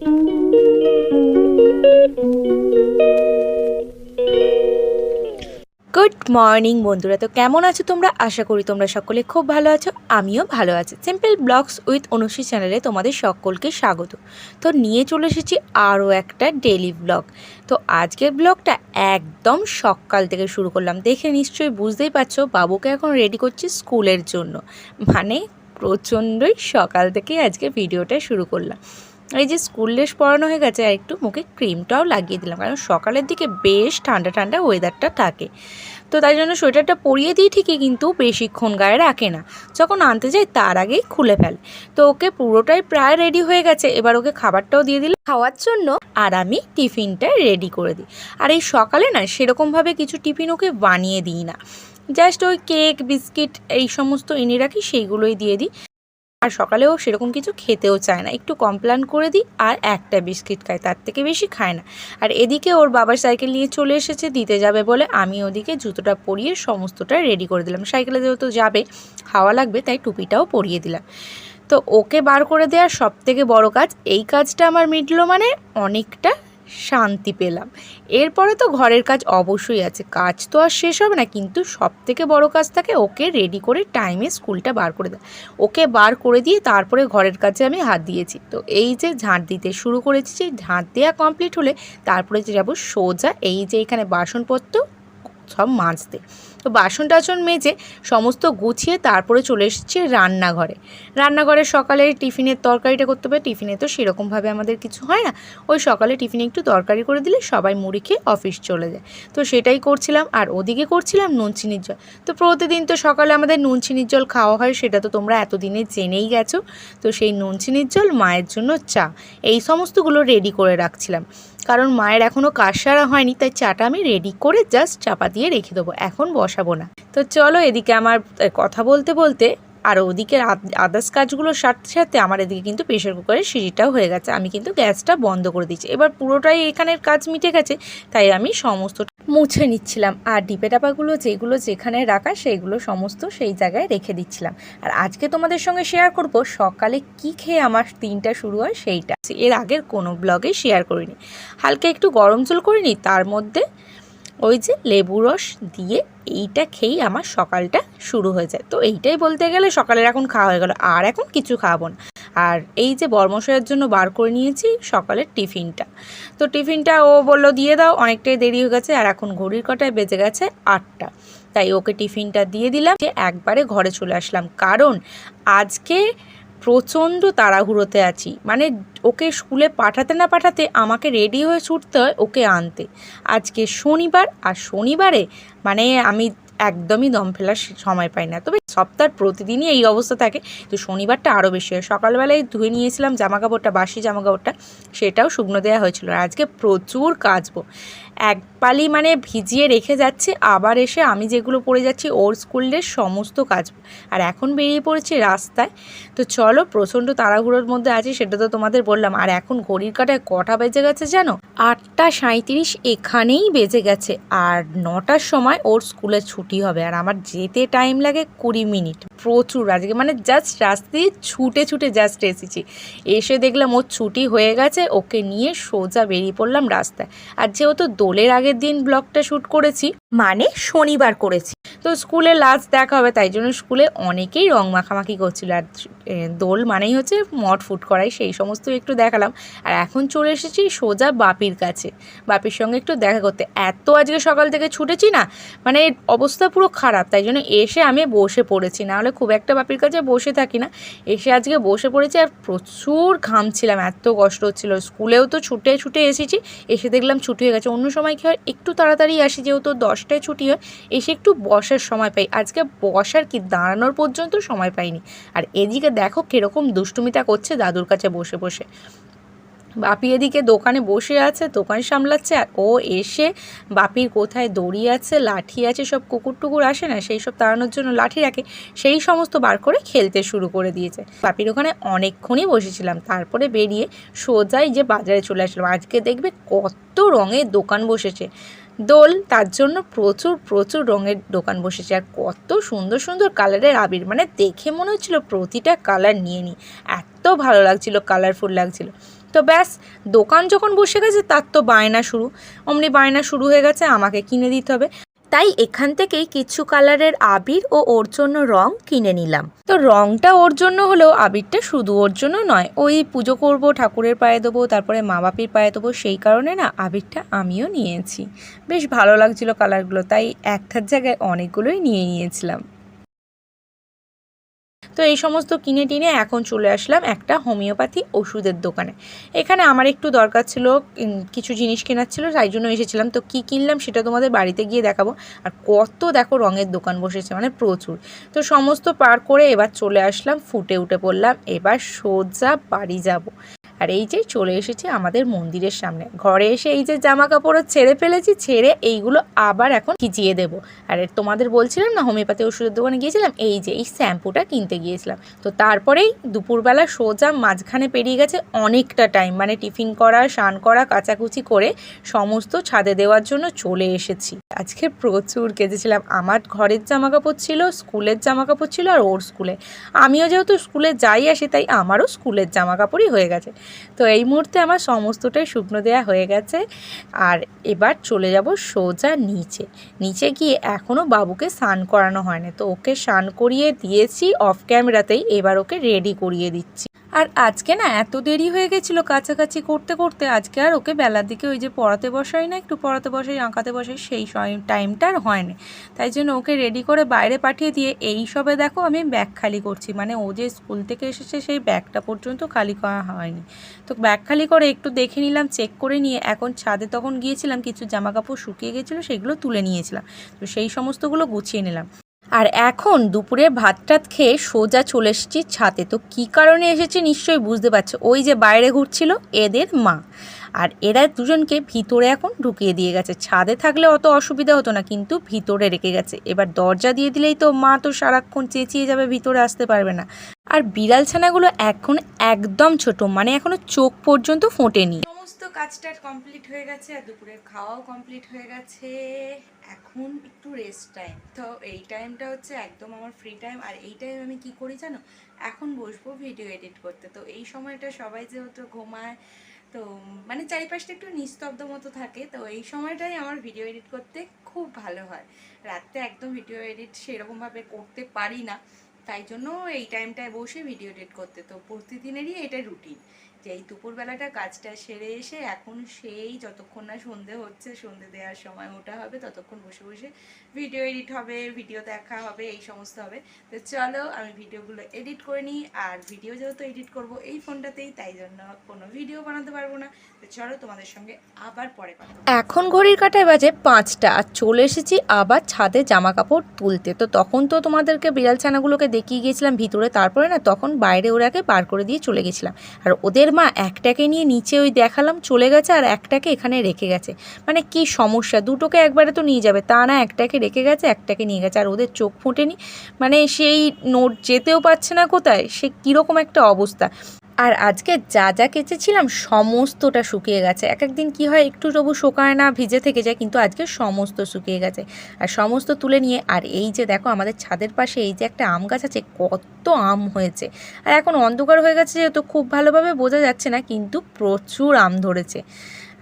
Good morning বন্ধুরা। তো কেমন আছো তোমরা? আশা করি তোমরা সকলে খুব ভালো আছো, আমিও ভালো আছি। সিম্পল ব্লগস উইথ অনুশ্রী চ্যানেলে তোমাদের সকলকে স্বাগত। তো নিয়ে চলে এসেছি আরও একটা ডেলি ব্লগ তো আজকের ব্লগটা একদম সকাল থেকে শুরু করলাম। দেখে নিশ্চয়ই বুঝতেই পারছ, বাবুকে এখন রেডি করছি স্কুলের জন্য। মানে প্রচণ্ডই সকাল থেকেই আজকে ভিডিওটা শুরু করলাম। এই যে স্কুল ড্রেস পরানো হয়ে গেছে, আর একটু মুখে ক্রিমটাও লাগিয়ে দিলাম, কারণ সকালের দিকে বেশ ঠান্ডা ঠান্ডা ওয়েদারটা থাকে। তো তাই জন্য সোয়েটারটা পরিয়ে দিই ঠিকই, কিন্তু বেশিক্ষণ গায়ে রাখে না। যখন আনতে যাই, তার আগেই খুলে ফেলে। তো ওকে পুরোটাই প্রায় রেডি হয়ে গেছে, এবার ওকে খাবারটাও দিয়ে দিলাম। খাওয়ার জন্য আর আমি টিফিনটা রেডি করে দিই। আর এই সকালে না, সেরকমভাবে কিছু টিফিন ওকে বানিয়ে দিই না। জাস্ট ওই কেক বিস্কিট এই সমস্ত এনে রাখি, সেইগুলোই দিয়ে দিই। আর সকালেও সেরকম কিছু খেতেও চায় না। একটু কমপ্লেন করে দিই আর একটা বিস্কিট খায় তার থেকে বেশি খায় না। আর এদিকে ওর বাবার সাইকেল নিয়ে চলে এসেছে, দিতে যাবে বলে আমি ওদিকে জুতোটা পরিয়ে সমস্তটা রেডি করে দিলাম। সাইকেলে যেহেতু যাবে, হাওয়া লাগবে, তাই টুপিটাও পরিয়ে দিলাম। তো ওকে বার করে দেওয়ার সব থেকে বড়ো কাজ, এই কাজটা আমার মিটলো মানে অনেকটা শান্তি পেলাম। এরপরে তো ঘরের কাজ অবশ্যই আছে। কাজ তো আর শেষ হবে না, কিন্তু সব থেকে বড়ো কাজ থাকে ওকে রেডি করে টাইমে স্কুলটা বার করে দেয় ওকে বার করে দিয়ে তারপরে ঘরের কাছে আমি হাত দিয়েছি। তো এই যে ঝাঁট দিতে শুরু করেছি সেই ঝাঁট দেওয়া কমপ্লিট হলে তারপরে যে যাব সোজা এই যে এখানে বাসনপত্র সব মাজতে। তো বাসন টাসন মেজে সমস্ত গুছিয়ে তারপরে চলে এসেছি রান্নাঘরে। রান্নাঘরে সকালে টিফিনের তরকারিটা করতে হবে, টিফিনে তো সেরকমভাবে আমাদের কিছু হয় না। ওই সকালে টিফিনে একটু তরকারি করে দিলে সবাই মুড়ি খেয়ে অফিস চলে যায়। তো সেটাই করছিলাম, আর ওদিকে করছিলাম নুন চিনির জল। তো প্রতিদিন তো সকালে আমাদের নুন চিনির জল খাওয়া হয়, সেটা তো তোমরা এতদিনে জেনেই গেছো। তো সেই নুন চিনির জল, মায়ের জন্য চা, এই সমস্তগুলো রেডি করে রাখছিলাম। কারণ মায়ের এখনও কাজ সারা হয়নি, তাই চাটা আমি রেডি করে জাস্ট চাপা দিয়ে রেখে দেবো। এখন বসাবো না। তো চলো এদিকে আমার কথা বলতে বলতে আর ওদিকে আদার্স কাজগুলোর সাথে সাথে আমার এদিকে কিন্তু প্রেশার কুকারের সিঁড়িটাও হয়ে গেছে। আমি কিন্তু গ্যাসটা বন্ধ করে দিচ্ছি এবার পুরোটাই এখানের কাজ মিটে গেছে, তাই আমি সমস্ত মুছে নিচ্ছিলাম। আর ডিপে ডাপাগুলো যেগুলো যেখানে রাখা সেইগুলো সমস্ত সেই জায়গায় রেখে দিচ্ছিলাম। আর আজকে তোমাদের সঙ্গে শেয়ার করব সকালে কি খেয়ে আমার দিনটা শুরু হয় সেইটা। এর আগের কোনো ব্লগে শেয়ার করিনি। হালকা একটু গরম জল করিনি, তার মধ্যে ওই যে লেবু রস দিয়ে এইটা খেয়েই আমার সকালটা শুরু হয়ে যায়। তো এইটাই বলতে গেলে সকালের এখন খাওয়া হয়ে গেল। আর এখন কিছু খাব না। আর এই যে বর্মশয়ের জন্য বার করে নিয়েছি সকালের টিফিনটা। তো টিফিনটা ও বলল, দিয়ে দাও, অনেকটাই দেরি হয়ে গেছে আর এখন ঘড়ির কটায় বেজে গেছে আটটা। তাই ওকে টিফিনটা দিয়ে দিলাম। যে একবারে ঘরে চলে আসলাম। কারণ আজকে প্রচণ্ড তাড়াহুড়োতে আছি। মানে ওকে স্কুলে পাঠাতে না পাঠাতে আমাকে রেডি হয়ে ছুটতে হয় ওকে আনতে। আজকে শনিবার আর শনিবারে মানে আমি একদমই দম ফেলার সময় পাই না। তবে সপ্তাহের প্রতিদিনই এই অবস্থা থাকে। তো শনিবারটা আরও বেশি হয়। সকালবেলায় ধুয়ে নিয়েছিলাম জামা কাপড়টা বাসি জামা কাপড়টা সেটাও শুকনো দেওয়া হয়েছিল। আর আজকে প্রচুর কাচবো। এক পালি মানে ভিজিয়ে রেখে যাচ্ছে, আবার এসে আমি যেগুলো পড়ে যাচ্ছি ওর স্কুলের সমস্ত কাজ। আর এখন বেরিয়ে পড়েছি রাস্তায়। তো চলো, প্রচণ্ড তাড়াহুড়োর মধ্যে আছি, সেটা তো তোমাদের বললাম। আর এখন ঘড়ির কাটায় কটা বেজে গেছে জানো? আটটা সাঁত্রিশ এখানেই বেজে গেছে। আর নটার সময় ওর স্কুলে ছুটি হবে। আর আমার যেতে টাইম লাগে কুড়ি মিনিট। প্রচুর আজকে মানে জাস্ট রাস্তায় ছুটে ছুটে জাস্ট এসেছি। এসে দেখলাম ওর ছুটি হয়ে গেছে, ওকে নিয়ে সোজা বেরিয়ে পড়লাম রাস্তায়। আর যেহেতু দোলের আগের দিন ব্লগটা শ্যুট করেছি মানে শনিবার করেছি। তো স্কুলে লাস্ট দেখা হবে, তাই জন্য স্কুলে অনেকেই রং মাখামাখি করছিল। আর দোল মানেই হচ্ছে মঠ ফুট করাই, সেই সমস্ত একটু দেখালাম। আর এখন চলে এসেছি সোজা বাপির কাছে। বাপির সঙ্গে একটু দেখা করতে। এত আজকে সকাল থেকে ছুটেছি না মানে অবস্থা পুরো খারাপ, তাই জন্য এসে আমি বসে পড়েছি। নাহলে খুব একটা বাপির কাছে বসে থাকি না। এসে আজকে বসে পড়েছি আর প্রচুর ঘামছিলাম, এত কষ্ট হচ্ছিল। স্কুলেও তো ছুটে ছুটে এসেছি, এসে দেখলাম ছুটি হয়ে গেছে। অন্য সময় কী হয়, একটু তাড়াতাড়ি আসি, যেহেতু দশটায় ছুটি হয়, এসে একটু বসার সময় পাই। আজকে বসার কি দাঁড়ানোর পর্যন্ত সময় পাইনি। আর এদিকে দেখো কীরকম দুষ্টুমিতা করছে দাদুর কাছে বসে বসে। বাপি এদিকে দোকানে বসে আছে, দোকান সামলাচ্ছে, আর ও এসে বাপির কোথায় দড়ি আছে, লাঠি আছে, সব কুকুর টুকুর আসে না, সেই সব তাড়ানোর জন্য লাঠি রাখে, সেই সমস্ত বার করে খেলতে শুরু করে দিয়েছে। বাপির ওখানে অনেকক্ষণই বসেছিলাম, তারপরে বেরিয়ে সোজাই যে বাজারে চলে আসলাম। আজকে দেখবে কত রঙের দোকান বসেছে। দোল, তার জন্য প্রচুর প্রচুর রঙের দোকান বসেছে। আর কত সুন্দর সুন্দর কালারের আবির। মানে দেখে মনে হচ্ছিল প্রতিটা কালার নিয়ে নিই। এত ভালো লাগছিল কালারফুল লাগছিল। তো ব্যাস, দোকান যখন বসে গেছে, তার তো বায়না শুরু। অমনি বায়না শুরু হয়ে গেছে, আমাকে কিনে দিতে হবে। তাই এখান থেকেই কিছু কালারের আবির ও ওর জন্য রং কিনে নিলাম। তো রংটা ওর জন্য হলেও আবিরটা শুধু ওর জন্য নয়, ওই পুজো করব, ঠাকুরের পায়ে দেবো, তারপরে মা বাপির পায়ে দেবো, সেই কারণে না আবিরটা আমিও নিয়েছি। বেশ ভালো লাগছিল কালারগুলো, তাই একটার জায়গায় অনেকগুলোই নিয়ে নিয়েছিলাম। তো এই সমস্ত কিনে টিনে এখন চলে আসলাম একটা হোমিওপ্যাথি ওষুধের দোকানে। এখানে আমার একটু দরকার ছিল কিছু জিনিস কেনার ছিল, তাই জন্য এসেছিলাম। তো কি কিনলাম সেটা তোমাদের বাড়িতে গিয়ে দেখাবো। আর কত দেখো রঙের দোকান বসেছে মানে প্রচুর। তো সমস্ত পার করে এবার চলে আসলাম, ফুটে উঠে পড়লাম, এবার সোজা বাড়ি যাব। আর এই যে চলে এসেছি আমাদের মন্দিরের সামনে। ঘরে এসে এই যে জামা কাপড়ও ছেড়ে ফেলেছি, ছেড়ে এইগুলো আবার এখন খিচিয়ে দেবো। আর তোমাদের বলছিলাম না, হোমিওপ্যাথি ওষুধের দোকানে গিয়েছিলাম, এই যে এই শ্যাম্পুটা কিনতে গিয়েছিলাম। তো তারপরেই দুপুরবেলা সোজা মাঝখানে পেরিয়ে গেছে অনেকটা টাইম মানে টিফিন করা, স্নান করা, কাচাকুচি করে সমস্ত ছাদে দেওয়ার জন্য চলে এসেছি। আজকে প্রচুর কেঁদেছিলাম। আমার ঘরের জামা কাপড় ছিল, স্কুলের জামা কাপড় ছিল আর ওর স্কুলে। আমিও যেহেতু স্কুলে যাই আসি, তাই আমারও স্কুলের জামা কাপড়ই হয়ে গেছে। তো এই মুহূর্তে আমার সমস্তটাই শুকনো দেয়া হয়ে গেছে। আর এবার চলে যাব সোজা নিচে। নিচে গিয়ে এখনও বাবুকে স্নান করানো হয় না তো ওকে স্নান করিয়ে দিয়েছি অফ ক্যামেরাতেই এবার ওকে রেডি করিয়ে দিচ্ছি। আর আজকে না এত দেরি হয়ে গেছিল কাছাকাছি করতে করতে, আজকে আর ওকে বেলার দিকে ওই যে পড়াতে বসাই না, একটু পড়াতে বসাই, আঁকাতে বসাই, সেই টাইমটা আর হয়নি তাই জন্য ওকে রেডি করে বাইরে পাঠিয়ে দিয়ে এই সবে দেখো আমি ব্যাগ খালি করছি। মানে ও যে স্কুল থেকে এসেছে সেই ব্যাগটা পর্যন্ত খালি করা হয়নি। তো ব্যাগ খালি করে একটু দেখে নিলাম চেক করে নিয়ে এখন ছাদে তখন গিয়েছিলাম, কিছু জামা কাপড় শুকিয়ে গেছিল, সেগুলো তুলে নিয়েছিলাম। তো সেই সমস্তগুলো গুছিয়ে নিলাম। আর এখন দুপুরে ভাত টাত খেয়ে সোজা চলে এসেছি ছাতে তো কী কারণে এসেছে নিশ্চয়ই বুঝতে পারছ? ওই যে বাইরে ঘুরছিল, এদের মা। আর এরা দুজনকে ভিতরে এখন ঢুকিয়ে দিয়ে গেছে। ছাদে থাকলে অত অসুবিধা হতো না, কিন্তু ভিতরে রেখে গেছে। এবার দরজা দিয়ে দিলেই তো মা তো সারাক্ষণ চেঁচিয়ে যাবে, ভিতরে আসতে পারবে না। আর বিড়াল ছানাগুলো এখন একদম ছোট মানে এখনও চোখ পর্যন্ত ফোটেনি। সমস্ত কাজটা কমপ্লিট হয়ে গেছে, আর দুপুরের খাওয়াও কমপ্লিট হয়ে গেছে। এখন একটু রেস্ট টাইম তো এই টাইমটা হচ্ছে একদম আমার ফ্রি টাইম আর এই টাইম আমি কি করি জানো? এখন বসবো ভিডিও এডিট করতে। তো এই সময়টা সবাই যেহেতু ঘুমায়, তো মানে চারিপাশটা একটু নিস্তব্ধ মতো থাকে, তো এই সময়টাই আমার ভিডিও এডিট করতে খুব ভালো হয়। রাত্রে একদম ভিডিও এডিট সেরকমভাবে করতে পারি না, তাই জন্য এই টাইমটায় বসে ভিডিও এডিট করতে। তো প্রতিদিনেরই এটা রুটিন যে এই দুপুরবেলাটা কাজটা সেরে এসে এখন সেই যতক্ষণ না সন্ধে হচ্ছে, সন্ধে দেওয়ার সময় ওটা হবে, ততক্ষণ বসে বসে ভিডিও এডিট হবে ভিডিও দেখা হবে, এই সমস্ত হবে। তো চলো আমি ভিডিওগুলো এডিট করে নিই, আর ভিডিও যেহেতু এডিট করব এই ফোনটাতেই, তাই জন্য কোনো ভিডিও বানাতে পারব না। তো চলো তোমাদের সঙ্গে আবার পরে এখন ঘড়ির কাটায় বাজে পাঁচটা, আর চলে এসেছি আবার ছাদে জামা কাপড় তুলতে। তো তখন তো তোমাদেরকে বিড়াল ছানাগুলোকে দেখিয়ে গিয়েছিলাম ভিতরে, তারপরে না তখন বাইরে ওরাকে বার করে দিয়ে চলে গেছিলাম। আর ওদের মা, একটাকে নিয়ে নিচে ওই দেখালাম, চলে গেছে আর একটাকে এখানে রেখে গেছে। মানে কি সমস্যা? দুটোকে একবারে তো নিয়ে যাবে। তা না, একটাকে রেখে গেছে, একটাকে নিয়ে গেছে। আর ওদের চোখ ফুটেনি। মানে সেই নোট যেতেও পারছে না কোথায়, সে কীরকম একটা অবস্থা। আর আজকে যা যা কেচেছিলাম সমস্তটা শুকিয়ে গেছে। এক একদিন কি হয়, একটু তবু শোকায় না, ভিজে থেকে যায়, কিন্তু আজকে সমস্ত শুকিয়ে গেছে। আর সমস্ত তুলে নিয়ে, আর এই যে দেখো আমাদের ছাদের পাশে এই যে একটা আম গাছ আছে, কত আম হয়েছে। আর এখন অন্ধকার হয়ে গেছে যেহেতু, খুব ভালোভাবে বোঝা যাচ্ছে না, কিন্তু প্রচুর আম ধরেছে।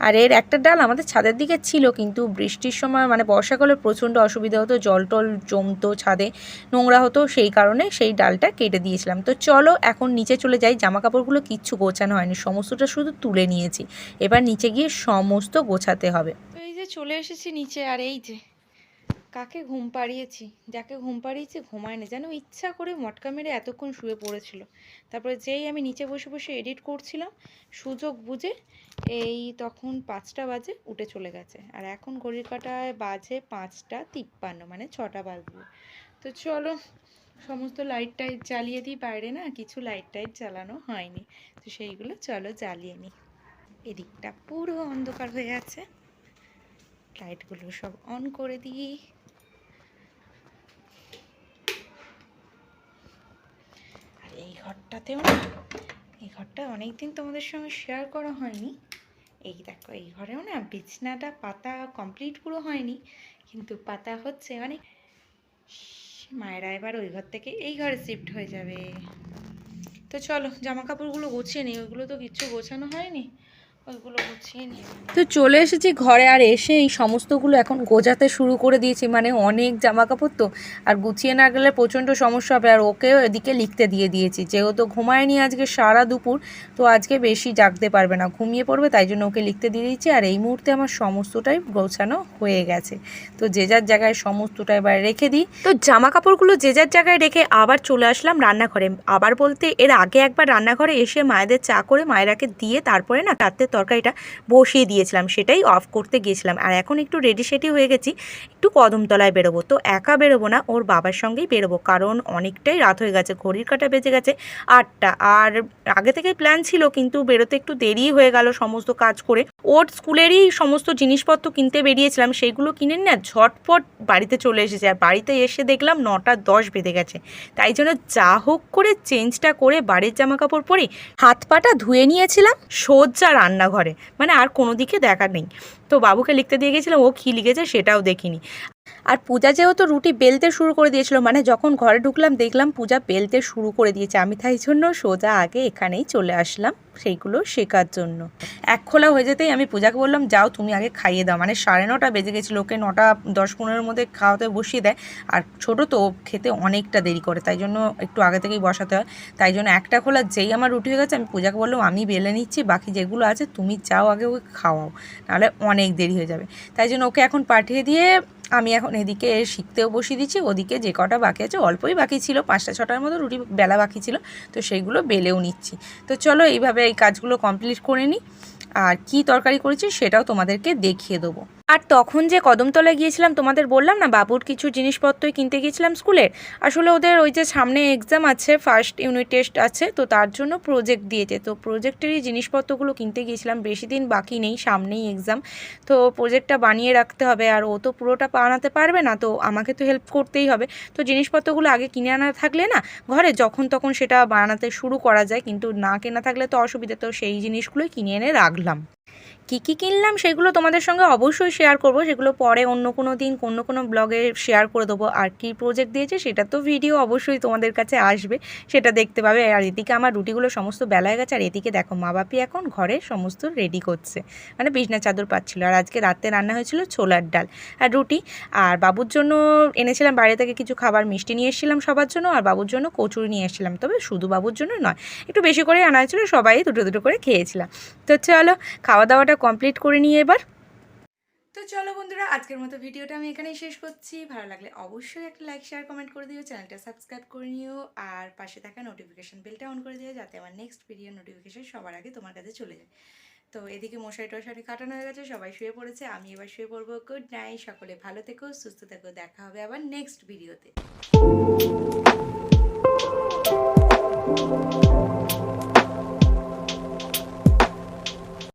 আর এর একটা ডাল আমাদের ছাদের দিকে ছিল, কিন্তু বৃষ্টির সময় মানে বর্ষাকালে প্রচণ্ড অসুবিধা হতো, জল টল জমতো ছাদে, নোংরা হতো, সেই কারণে সেই ডালটা কেটে দিয়েছিলাম। তো চলো এখন নিচে চলে যাই জামা কাপড়গুলো কিচ্ছু গোছানো হয়নি, সমস্তটা শুধু তুলে নিয়েছি। এবার নিচে গিয়ে সমস্ত গোছাতে হবে। এই যে চলে এসেছি নিচে, আর এই যে কাকে ঘুম পাড়িয়েছি? যাকে ঘুম পাড়িয়েছি ঘুমায়নি যেন ইচ্ছা করে মটকা মেরে এতক্ষণ শুয়ে পড়েছিল। তারপরে যেই আমি নিচে বসে বসে এডিট করছিলাম, সুযোগ বুঝে এই তখন পাঁচটা বাজে উঠে চলে গেছে। আর এখন ঘড়ির কাটায় বাজে পাঁচটা তিপ্পান্ন মানে ছটা বাজবে। তো চলো, সমস্ত লাইট টাইট জ্বালিয়ে দিই। বাইরে না কিছু লাইট টাইট জ্বালানো হয়নি। তো সেইগুলো চলো জ্বালিয়ে নিই। এদিকটা পুরো অন্ধকার হয়ে আছে। লাইটগুলো সব অন করে দিই আর এই ঘরটাতেও না, এই ঘরটা অনেক দিন তোমাদের সঙ্গে শেয়ার করা হয়নি। এই দেখো, এই ঘরেও না বিছনাটা, পাতা কমপ্লিট পুরো হয়নি, কিন্তু পাতা হচ্ছে মানে মায়েরা এবার ওই ঘর থেকে এই ঘরে শিফট হয়ে যাবে। তো চলো জামা কাপড়গুলো গুছিয়ে নিই ওইগুলো তো কিচ্ছু গোছানো হয়নি। তো চলে এসেছি ঘরে আর এসে এই সমস্তগুলো এখন গোজাতে শুরু করে দিয়েছি মানে অনেক জামা কাপড় তো, আর গুছিয়ে না গেলে প্রচণ্ড সমস্যা হবে। আর ওকেও এদিকে লিখতে দিয়ে দিয়েছি, যেহেতু ঘুমায়নি আজকে সারা দুপুর, তো আজকে বেশি জাগতে পারবে না, ঘুমিয়ে পড়বে, তাই জন্য ওকে লিখতে দিয়ে দিয়েছি। আর এই মুহূর্তে আমার সমস্তটাই গোছানো হয়ে গেছে। তো যে যার জায়গায় সমস্তটা এবার রেখে দিই। তো জামা কাপড়গুলো যে যার জায়গায় রেখে আবার চলে আসলাম রান্নাঘরে। আবার বলতে এর আগে একবার রান্নাঘরে এসে মায়েদের চা করে মায়েরাকে দিয়ে তারপরে না রাত্রের তরকারিটা বসিয়ে দিয়েছিলাম, সেটাই অফ করতে গিয়েছিলাম। আর এখন একটু রেডি সেটি হয়ে গেছি, একটু কদমতলায় বেরোবো। তো একা বেরোবো না, ওর বাবার সঙ্গেই বেরোবো, কারণ অনেকটাই রাত হয়ে গেছে, ঘড়ির কাটা বেজে গেছে আটটা। আর আগে থেকেই প্ল্যান ছিল, কিন্তু বেরোতে একটু দেরি হয়ে গেল সমস্ত কাজ করে। ওর স্কুলেরই সমস্ত জিনিসপত্র কিনতে বেরিয়েছিলাম, সেইগুলো কিনে না ঝটপট বাড়িতে চলে এসেছে। আর বাড়িতে এসে দেখলাম নটা দশ বেজে গেছে। তাই জন্য যা হোক করে চেঞ্জটা করে বাড়ির জামা কাপড় পরে হাত পাটা ধুয়ে নিয়েছিলাম, সোজা রান্নাঘরে মানে আর কোনো দিকে দেখা নেই। তো বাবুকে লিখতে দিয়ে গেছিলাম, ও কী লিখেছে সেটাও দেখিনি। আর পূজা যেহেতু রুটি বেলতে শুরু করে দিয়েছিল মানে যখন ঘরে ঢুকলাম, দেখলাম পূজা বেলতে শুরু করে দিয়েছে। আমি তাই জন্য সোজা আগে এখানেই চলে আসলাম, সেইগুলো শেখার জন্য। এক খোলা হয়ে যেতেই আমি পূজাকে বললাম, যাও তুমি আগে খাইয়ে দাও। মানে সাড়ে নটা বেজে গেছিল, ওকে নটা দশ পনেরোর মধ্যে খাওয়াতে বসিয়ে দেয়। আর ছোটো তো খেতে অনেকটা দেরি করে, তাই জন্য একটু আগে থেকেই বসাতে হয়। তাই জন্য একটা খোলা যেই আমার রুটি হয়ে গেছে, আমি পূজাকে বললাম, আমি বেলে নিচ্ছি, বাকি যেগুলো আছে তুমি যাও আগে ওকে খাওয়াও, নাহলে অনেক দেরি হয়ে যাবে। তাই জন্য ওকে এখন পাঠিয়ে দিয়ে আমি এখন এদিকে শিখতেও বসিয়ে দিচ্ছি, ওদিকে যে কটা বাকি আছে, অল্পই বাকি ছিল, পাঁচটা ছটার মতো রুটি বেলা বাকি ছিল, তো সেইগুলো বেলেও নিচ্ছি। তো চলো এইভাবে এই কাজগুলো কমপ্লিট করে নিই, আর কি তরকারি করেছি সেটাও তোমাদেরকে দেখিয়ে দেবো। আর তখন যে কদমতলায় গিয়েছিলাম, তোমাদের বললাম না, বাবুর কিছু জিনিসপত্রই কিনতে গিয়েছিলাম স্কুলের আসলে ওদের ওই যে সামনে এক্সাম আছে ফার্স্ট ইউনিট টেস্ট আছে, তো তার জন্য প্রজেক্ট দিয়েছে তো প্রজেক্টেরই জিনিসপত্রগুলো কিনতে গিয়েছিলাম, বেশি দিন বাকি নেই, সামনেই এক্সাম তো প্রজেক্টটা বানিয়ে রাখতে হবে, আর ও তো পুরোটা বানাতে পারবে না, তো আমাকে তো হেল্প করতেই হবে। তো জিনিসপত্রগুলো আগে কিনে আনা থাকলে না, ঘরে যখন তখন সেটা বানাতে শুরু করা যায়, কিন্তু না কেনা থাকলে তো অসুবিধা, তো সেই জিনিসগুলোই কিনে এনে রাখলাম। কী কী কিনলাম সেগুলো তোমাদের সঙ্গে অবশ্যই শেয়ার করব, সেগুলো পরে অন্য কোনো দিন, অন্য কোনো ব্লগে শেয়ার করে দেবো। আর কী প্রজেক্ট দিয়েছে সেটা তো ভিডিও অবশ্যই তোমাদের কাছে আসবে, সেটা দেখতে পাবে। আর এদিকে আমার রুটিগুলো সমস্ত বেলায় গেছে, আর এদিকে দেখো মা বাপি এখন ঘরে সমস্ত রেডি করছে। মানে বিছনা চাদর পাচ্ছিল। আর আজকে রাতে রান্না হয়েছিল ছোলার ডাল আর রুটি। আর বাবুর জন্য এনেছিলাম, বাইরে থেকে কিছু খাবার মিষ্টি নিয়ে এসেছিলাম সবার জন্য, আর বাবুর জন্য কচুরি নিয়ে এসেছিলাম। তবে শুধু বাবুর জন্য নয়, একটু বেশি করে আনা হয়েছিল, সবাই দুটো দুটো করে খেয়েছিলাম। তো চলো, খাওয়া দাওয়াটা কমপ্লিট করে নিয়ে এবার। তো চলো বন্ধুরা, আজকের মতো ভিডিওটা আমি এখানেই শেষ করছি। ভালো লাগলে অবশ্যই একটা লাইক শেয়ার কমেন্ট করে দিও চ্যানেলটা সাবস্ক্রাইব করে নিও, আর পাশে থাকা নোটিফিকেশান বেলটা অন করে দিও, যাতে আমার নেক্সট ভিডিও নোটিফিকেশান সবার আগে তোমার কাছে চলে যায়। তো এদিকে মশারি টশারি কাটানো হয়ে গেছে, সবাই শুয়ে পড়েছে, আমি এবার শুয়ে পড়ব। গুড নাইট সকলে ভালো থেকো, সুস্থ থেকো, দেখা হবে আবার নেক্সট ভিডিওতে